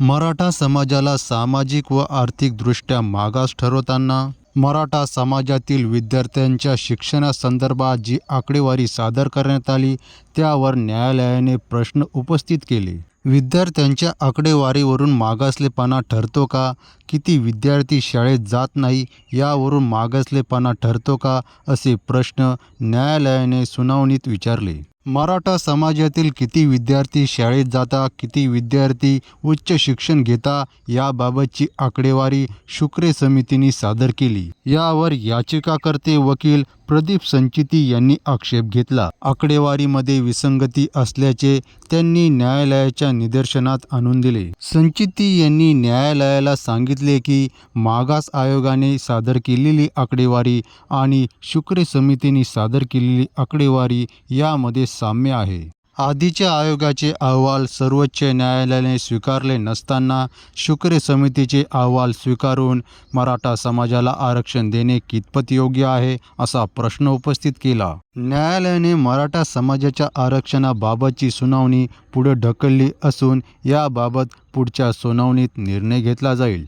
मराठा समाजाला सामाजिक व आर्थिकदृष्ट्या मागास ठरवताना मराठा समाजातील विद्यार्थ्यांच्या शिक्षणासंदर्भात जी आकडेवारी सादर करण्यात आली त्यावर न्यायालयाने प्रश्न उपस्थित केले. विद्यार्थ्यांच्या आकडेवारीवरून मागासलेपणा ठरतो का? किती विद्यार्थी शाळेत जात नाही यावरून मागासलेपणा ठरतो का? असे प्रश्न न्यायालयाने सुनावणीत विचारले. मराठा समाजातील किती विद्यार्थी शाळेत जाता किती विद्यार्थी उच्च शिक्षण घेता याबाबतची आकडेवारी शुक्रे समितीने सादर केली. यावर याचिकाकर्ते वकील प्रदीप संचिती यांनी आक्षेप घेतला. आकडेवारीमध्ये विसंगती असल्याचे त्यांनी न्यायालयाच्या निदर्शनात आणून दिले. संचिती यांनी न्यायालयाला सांगितले की मागास आयोगाने सादर केलेली आकडेवारी आणि शुक्रे समितीने सादर केलेली आकडेवारी यामध्ये साम्य आहे. आधीच्या आयोगाचे अहवाल सर्वोच्च न्यायालयाने स्वीकारले नसताना शुक्रे समितीचे अहवाल स्वीकारून मराठा समाजाला आरक्षण देणे कितपत योग्य आहे असा प्रश्न उपस्थित केला. न्यायालयाने मराठा समाजाच्या आरक्षणाबाबतची सुनावणी पुढे ढकलली असून याबाबत पुढच्या सुनावणीत निर्णय घेतला जाईल.